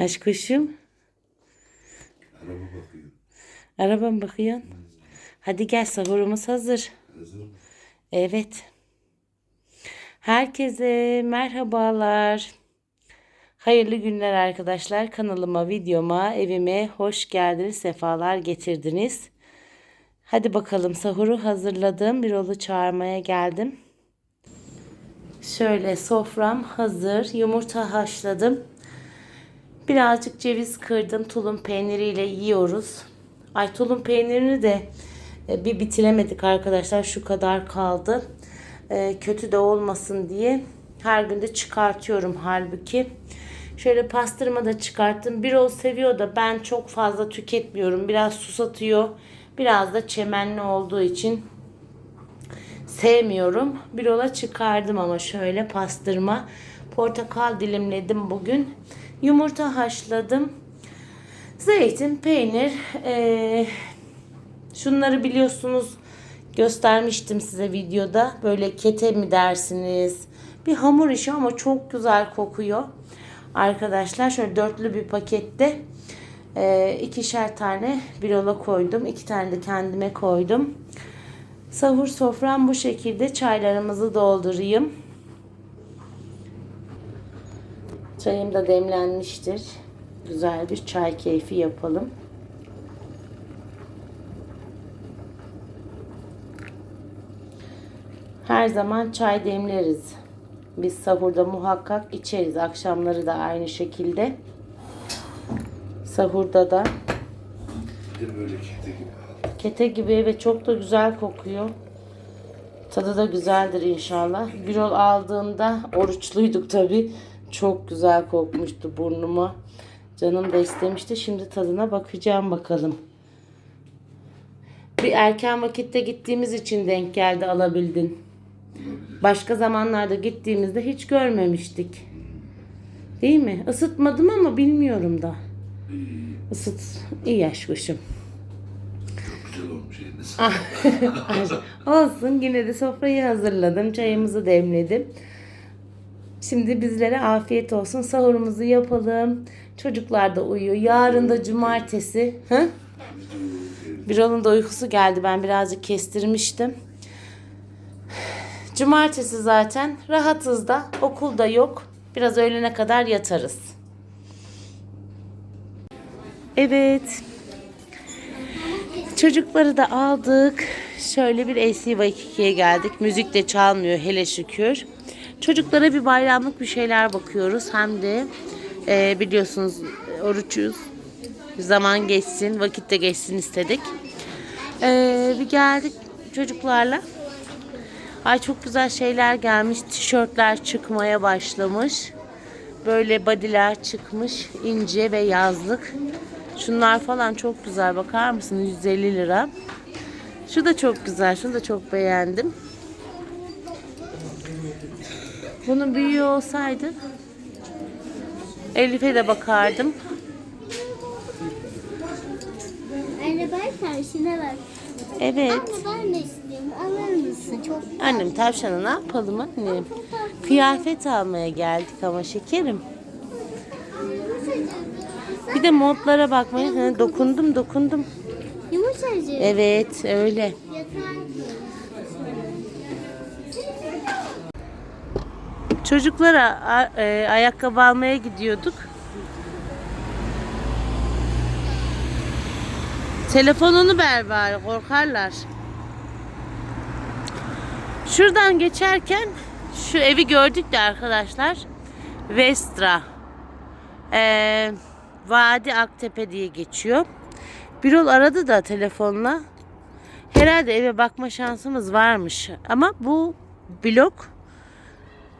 Aşk kuşum. Araba bakıyor. Araba mı bakıyorsun? Hadi gel sahurumuz hazır. Hazır mı? Evet. Herkese merhabalar. Hayırlı günler arkadaşlar. Kanalıma, videoma, evime hoş geldiniz, sefalar getirdiniz. Hadi bakalım sahuru hazırladım. Bir oğlu çağırmaya geldim. Şöyle sofram hazır. Yumurta haşladım. Birazcık ceviz kırdım. Tulum peyniriyle yiyoruz. Ay tulum peynirini de e, bir bitiremedik arkadaşlar. Şu kadar kaldı. E, Kötü de olmasın diye her gün de çıkartıyorum halbuki. Şöyle pastırma da çıkarttım. Bir ol seviyor da ben çok fazla tüketmiyorum. Biraz susatıyor. Biraz da çemenli olduğu için sevmiyorum. Bir ola çıkardım ama şöyle pastırma. Portakal dilimledim bugün. Yumurta haşladım. Zeytin, peynir. eee, şunları biliyorsunuz göstermiştim size videoda. Böyle kete mi dersiniz? Bir hamur işi ama çok güzel kokuyor. Arkadaşlar şöyle dörtlü bir pakette eee, ikişer tane birola koydum. iki tane de kendime koydum. Sahur sofram bu şekilde. Çaylarımızı doldurayım. Çayım da demlenmiştir. Güzel bir çay keyfi yapalım. Her zaman çay demleriz. Biz sahurda muhakkak içeriz. Akşamları da aynı şekilde. Sahurda da Bir de böyle kete gibi. Kete gibi ve çok da güzel kokuyor. Tadı da güzeldir inşallah. Bir ol aldığımda oruçluyduk tabi. Çok güzel kokmuştu burnuma. Canım da istemişti. Şimdi tadına bakacağım bakalım. Bir erken vakitte gittiğimiz için denk geldi alabildin. Başka zamanlarda gittiğimizde hiç görmemiştik. Değil mi? Isıtmadım ama bilmiyorum da. Isıt. İyi yaş kuşum. Çok güzel olmuş eline Ah. Olsun yine de sofrayı hazırladım. Çayımızı demledim. Şimdi bizlere afiyet olsun. Sahurumuzu yapalım. Çocuklar da uyuyor. Yarın da cumartesi. Hı? Birol'un da uykusu geldi. Ben birazcık kestirmiştim. Cumartesi zaten rahatız da. Okulda yok. Biraz öğlene kadar yatarız. Evet. Çocukları da aldık. Şöyle bir LCY2'ye geldik. Müzik de çalmıyor hele şükür. Çocuklara bir bayramlık bir şeyler bakıyoruz. Hem de e, biliyorsunuz oruçuz. Zaman geçsin, vakit de geçsin istedik. E, bir geldik çocuklarla. Ay çok güzel şeyler gelmiş. Tişörtler çıkmaya başlamış. Böyle badiler çıkmış. ince ve yazlık. Şunlar falan çok güzel. Bakar mısın? 150 lira. Şu da çok güzel. Şunu da çok beğendim. Bunun büyüğü olsaydı Elif'e de bakardım. Anne bak karşına bak. Evet. Anne ben de istiyorum. Alır mısın? Çok Annem tavşana ne yapalım annem? Kıyafet almaya geldik ama şekerim. Bir de montlara bakmaya dokundum dokundum. yumuşacık. Evet öyle. Çocuklara e, ayakkabı almaya gidiyorduk. Telefonunu ver bari korkarlar. Şuradan geçerken şu evi gördük de arkadaşlar. Vestra. Ee, Vadi Aktepe diye geçiyor. Birol aradı da telefonla. Herhalde eve bakma şansımız varmış. Ama bu blok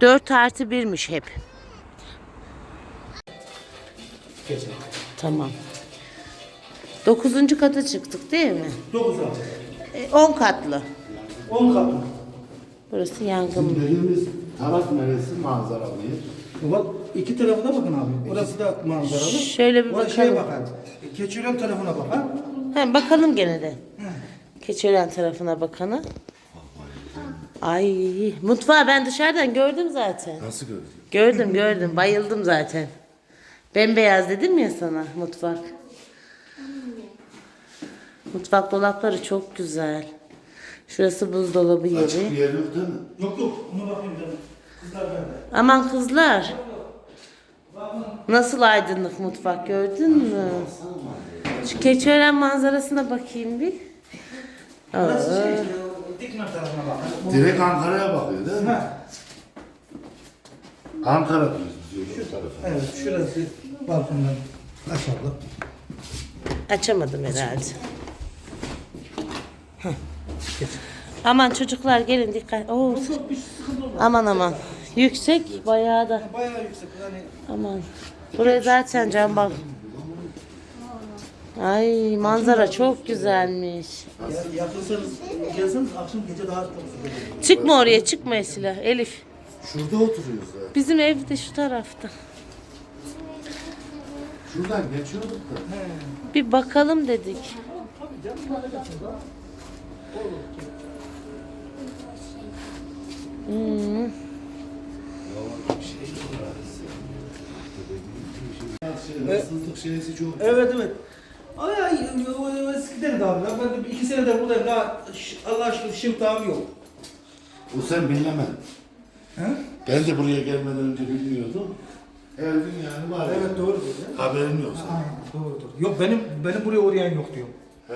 4 artı 1'miş hep. Tamam. 9. kata çıktık değil mi? 9 altı. 10 katlı. 10 katlı. Burası yangın. Dediğimiz taraf neresi manzaralı? Bak iki tarafı da bakın abi. Orası da manzaralı. Şöyle bir Orası şeye bakalım. bakar. Keçiören tarafına bakar. He, bakalım gene de. Keçiören tarafına bakanı. Ay mutfağı ben dışarıdan gördüm zaten. Nasıl gördün? Gördüm gördüm bayıldım zaten. Bembeyaz dedim ya sana mutfak. Mutfak dolapları çok güzel. Şurası buzdolabı Açık bir yeri. yer yok değil mi? Yok yok. Ona bakayım canım. Kızlar bende. Aman kızlar. Nasıl aydınlık mutfak gördün mü? Şu Keçiören manzarasına bakayım bir. Aa, şey Dikmen tarafına bak. Direkt Ankara'ya bakıyor değil mi? Ha. Ankara diyoruz biz öbür tarafa. Evet şurası balkondan aşağıda. açamadım herhalde. Aman çocuklar gelin dikkat. Oo, Yok bir sıkıntı olmaz. aman aman. Yüksek bayağı da. Bayağı yüksek. Yani Aman. Buraya zaten cam bak. Ay manzara çok güzelmiş. ya, yakınsanız gelseniz akşam gece daha çok sıkıntı. Çıkma oraya çıkma Esila. Elif. Şurada oturuyoruz zaten. Bizim ev de şu tarafta. Şuradan geçiyorduk da. Bir bakalım dedik. Hmm. Şey, hırsızlık şeysi çok. Evet evet. Ay ay o- o- o eskiden de abi. Ben, de iki senedir buradayım daha Allah aşkına şımtağım yok. Bu sen bilemedin. He? Ben de buraya gelmeden önce bilmiyordum. Gün yani var. Evet doğru diyor. Haberin yok senin. Aynen doğrudur. Yok benim benim buraya uğrayan yok diyor. He.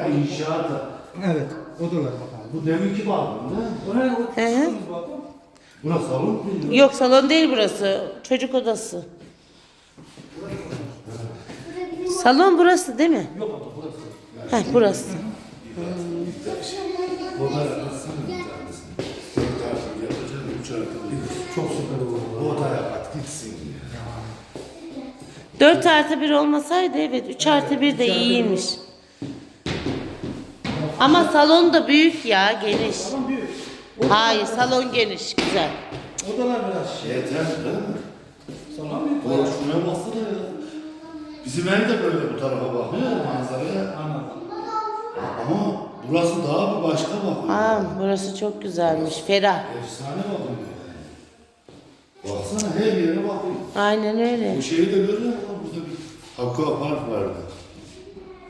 Ha inşaata. Evet. Odalar bakalım. Bu deminki balkon değil mi? Oraya o hı. çıktığımız balkon. Burası salon mu? Yok salon değil burası. Çocuk odası. Salon burası değil mi? Yok abla burası. Heh, burası. Bir tanesi. Dört bir yapacağım, üç bir. Çok süper olur. Bu odaya at gitsin. 4 artı 1 olmasaydı evet 3 artı 1 de iyiymiş. Ama salon da büyük ya geniş. Tamam büyük. Hayır salon geniş güzel. Odalar biraz şey. Yeter değil mi? Salon büyük. Oğlum şuna baksana ya. Bizim ev de böyle bu tarafa bakıyor manzaraya. Anladım. Ama burası daha bir başka bakıyor. Aa, burası çok güzelmiş ferah. Efsane bakıyor. Baksana her yere bakıyor. Aynen öyle. Bu şeyi de görüyor musun? Burada bir Hakkı Park vardı.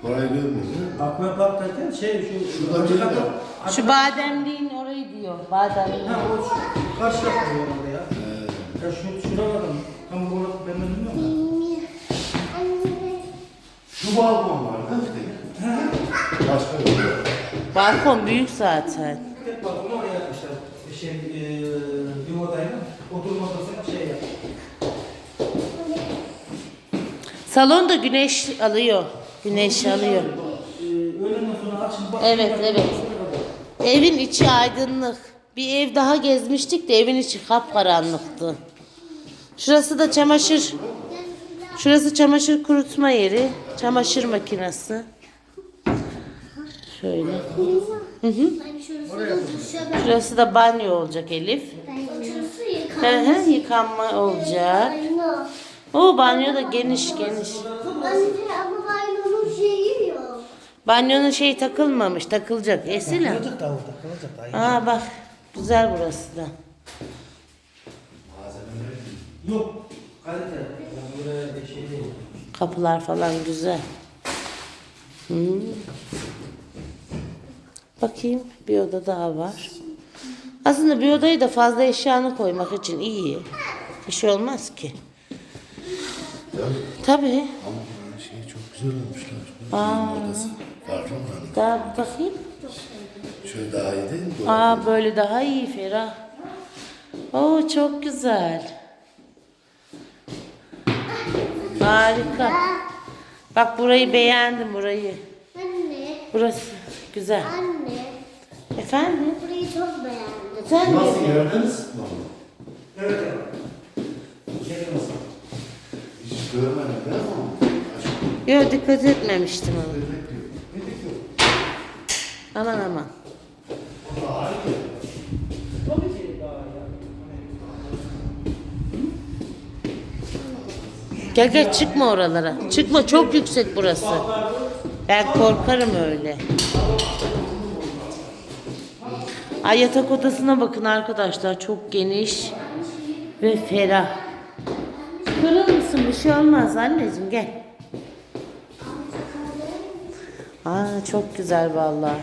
Orayı görmüyor? Akmen Park derken şey şu Şurada bir. Açık- Şu bademliğin orayı diyor. Bademliğin. Ha o şu karşı tarafta orada ya. Ya şu şura var mı? Tam bu ben de bilmiyorum da. Balkon var değil mi? Başka yok. Balkon büyük zaten. Tek balkonu oraya yapmışlar. Şey, e, bir odayla oturma odasına şey yapmışlar. Salon da güneş alıyor. Güneş alıyor. Öğlenden sonra akşam bak. Evet, evet. Evin içi aydınlık. Bir ev daha gezmiştik de evin içi kapkaranlıktı. Şurası da çamaşır. Şurası çamaşır kurutma yeri. Çamaşır makinesi. Şöyle. Şurası duşa Şurası da banyo olacak Elif. Hı hı, yıkanma olacak. O banyo da geniş geniş. Şeyi. Banyonun şey takılmamış, takılacak. Esila. Kalacak da orada, kalacak da. Aa bak, güzel burası da. Yok, kalite. Şey. Kapılar falan güzel. Hmm. Bakayım bir oda daha var. Aslında bir odayı da fazla eşyanı koymak için iyi. Bir şey olmaz ki. Tabii. Ama şeyi çok güzel olmuşlar. Aa. Farklı mı? Daha bakayım. Şöyle daha iyi değil mi? Aa böyle daha iyi ferah. Oo çok güzel. Harika. Bak burayı beğendim burayı. Anne, Burası güzel. anne. Efendim? Burayı çok beğendim. Sen Nasıl mi? ısıtma mı? Evet, evet. Şey nasıl? Hiç görmedim değil mi? Yok dikkat etmemiştim ona. Aman aman. Tabii ki daha ya. Gel gel çıkma oralara. Çıkma çok yüksek burası. Ben korkarım öyle. Ay yatak odasına bakın arkadaşlar. Çok geniş ve ferah. Çıkarır mısın? Bir şey olmaz anneciğim gel. Aa çok güzel vallahi.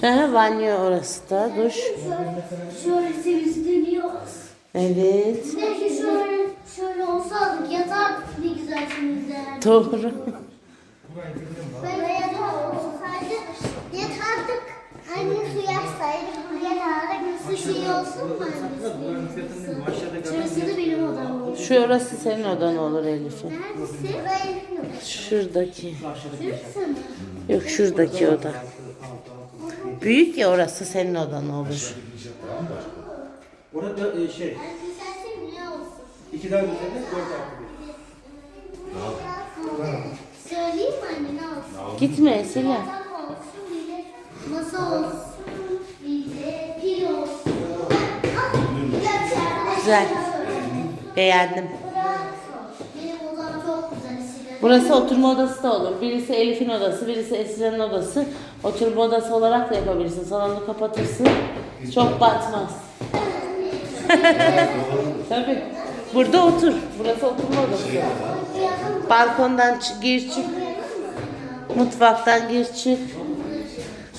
Hı, banyo orası da duş. Şöyle temizleniyoruz. Evet. Keşke şöyle, şöyle olsaydık yatardık ne güzel temizlerdik. Doğru. Böyle yatak olsaydı yatardık. Anne su yapsaydık yatardık. Su şey olsun mu Şurası da benim odam olur. Şu orası senin odan olur Elif'in. Neredesin? Şuradaki. Şurası mı? Yok şuradaki oda. Büyük ya orası senin odan olur. Orada e, şey, Sen ne olsun? iki daha üzerinde dört artı bir. Söyleyeyim mi anne ne olsun? Gitme olsun de masa olsun. Bir de pil olsun. Güzel. Beğendim. Benim odam çok güzel Esila. Burası oturma odası da olur. Birisi Elif'in odası, birisi Esra'nın odası. Oturma odası olarak da yapabilirsin. Salonu kapatırsın. Çok batmaz. Tabii. Burada otur. Burası oturma odası. Balkondan çı- gir çık. Mutfaktan gir çık.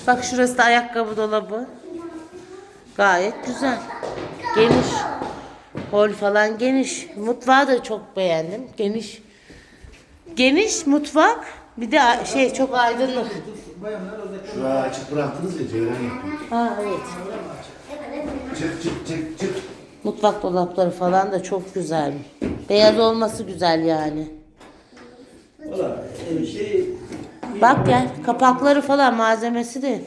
Bak şurası da ayakkabı dolabı. Gayet güzel. Geniş. Hol falan geniş. Mutfağı da çok beğendim. Geniş. Geniş mutfak. Bir de a- şey çok aydınlık. Şurayı açık bıraktınız ya ceylan yapıyor. Ha evet. Çık çık çık çık. Mutfak dolapları falan da çok güzel. Beyaz olması güzel yani. Valla e, şey Bak gel kapakları falan malzemesi de.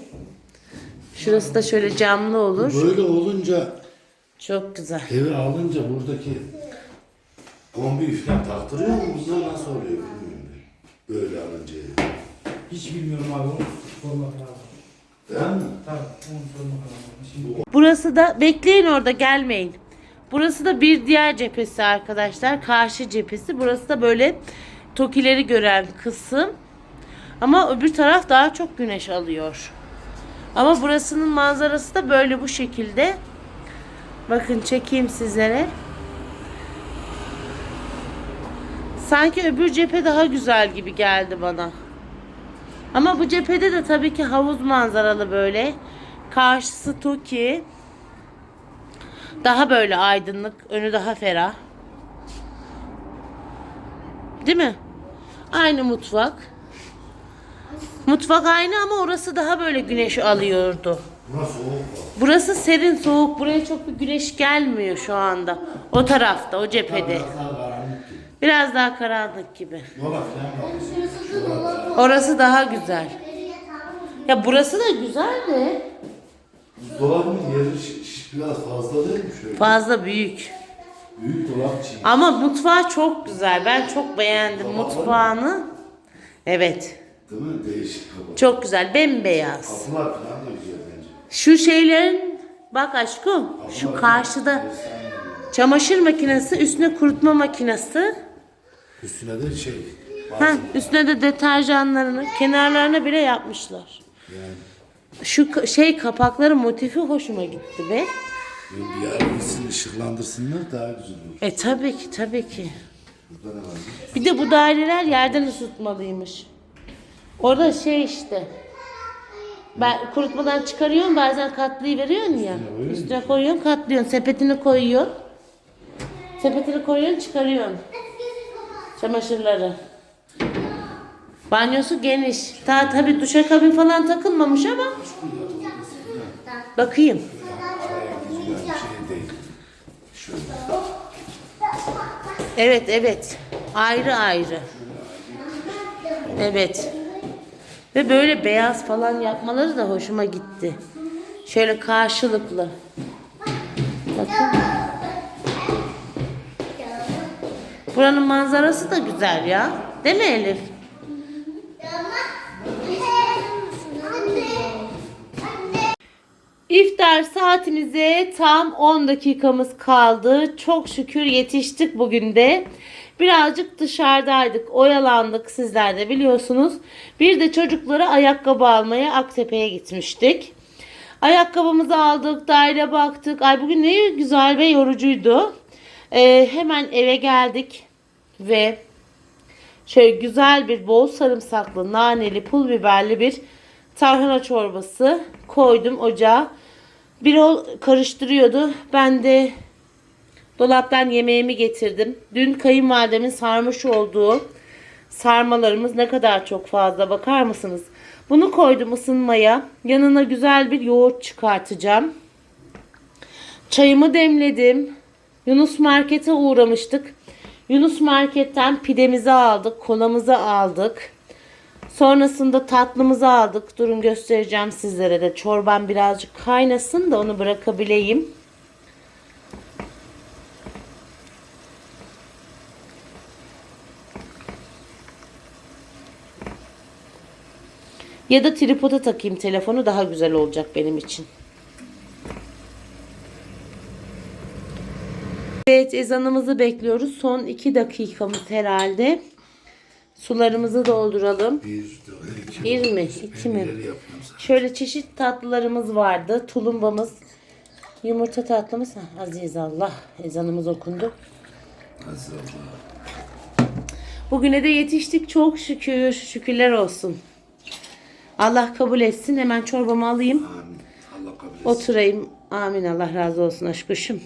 Şurası da şöyle camlı olur. Böyle olunca Çok güzel. eve alınca buradaki kombi falan taktırıyor mu? Bunlar nasıl oluyor bilmiyorum. Böyle alınca hiç bilmiyorum abi onu sormak lazım. Değil mi? Tabii onu sormak lazım. Şimdi Burası da bekleyin orada gelmeyin. Burası da bir diğer cephesi arkadaşlar. Karşı cephesi. Burası da böyle tokileri gören kısım. Ama öbür taraf daha çok güneş alıyor. Ama burasının manzarası da böyle bu şekilde. Bakın çekeyim sizlere. Sanki öbür cephe daha güzel gibi geldi bana. Ama bu cephede de tabii ki havuz manzaralı böyle. Karşısı Toki. Daha böyle aydınlık, önü daha ferah. Değil mi? Aynı mutfak. Mutfak aynı ama orası daha böyle güneş alıyordu. Burası soğuk. Burası serin soğuk. Buraya çok bir güneş gelmiyor şu anda. O tarafta, o cephede. Biraz daha karanlık gibi. Dolap falan var. Şurası dolap Orası daha güzel. Ya burası da güzel de Dolabın yeri biraz fazla değil mi şöyle? fazla büyük. Büyük dolap çiğ. Ama mutfağı çok güzel. Ben çok beğendim mutfağını. Evet. Değil mi? Değişik kapı. Çok güzel. Bembeyaz. Kapılar falan da güzel bence. Şu şeylerin bak aşkım şu karşıda çamaşır makinesi üstüne kurutma makinesi. Üstüne de şey. Ha, üstüne de deterjanlarını kenarlarına bile yapmışlar. Şu ka- şey kapakları motifi hoşuma gitti be. Bir yer gitsin ışıklandırsınlar daha güzel olur. E tabii ki tabii ki. Burada ne var? Bir de bu daireler yerden ısıtmalıymış. Orada şey işte. Ben kurutmadan çıkarıyorsun bazen katlayıveriyorsun ya. Üstüne koyuyorsun katlıyorsun. Sepetini koyuyorsun. Sepetini koyuyorsun çıkarıyorsun. Çamaşırları. Banyosu geniş. Ta tabi duşakabin falan takılmamış ama. Bakayım. Evet evet. Ayrı ayrı. Evet. Ve böyle beyaz falan yapmaları da hoşuma gitti. Şöyle karşılıklı. Bakın. Buranın manzarası da güzel ya. Değil mi Elif? İftar saatimize tam 10 dakikamız kaldı. Çok şükür yetiştik bugün de. Birazcık dışarıdaydık, oyalandık sizler de biliyorsunuz. Bir de çocuklara ayakkabı almaya Aktepe'ye gitmiştik. Ayakkabımızı aldık, daire baktık. Ay bugün ne güzel ve yorucuydu. Ee, hemen eve geldik ve şöyle güzel bir bol sarımsaklı, naneli, pul biberli bir tarhana çorbası koydum ocağa. Bir o karıştırıyordu. Ben de dolaptan yemeğimi getirdim. Dün kayınvalidemin sarmış olduğu sarmalarımız ne kadar çok fazla bakar mısınız? Bunu koydum ısınmaya. Yanına güzel bir yoğurt çıkartacağım. Çayımı demledim. Yunus Market'e uğramıştık. Yunus Market'ten pidemizi aldık, kolamızı aldık. Sonrasında tatlımızı aldık. Durun göstereceğim sizlere de. Çorban birazcık kaynasın da onu bırakabileyim. Ya da tripoda takayım telefonu daha güzel olacak benim için. Evet ezanımızı bekliyoruz. Son 2 dakikamız herhalde. Sularımızı dolduralım. Bir, iki, Bir mi? iki mi? Şöyle çeşit tatlılarımız vardı. Tulumbamız, yumurta tatlımız. Aziz Allah. Ezanımız okundu. Bugüne de yetiştik çok şükür. Şükürler olsun. Allah kabul etsin. Hemen çorbamı alayım. Amin. Allah kabul etsin. Oturayım. Amin. Allah razı olsun aşkışım.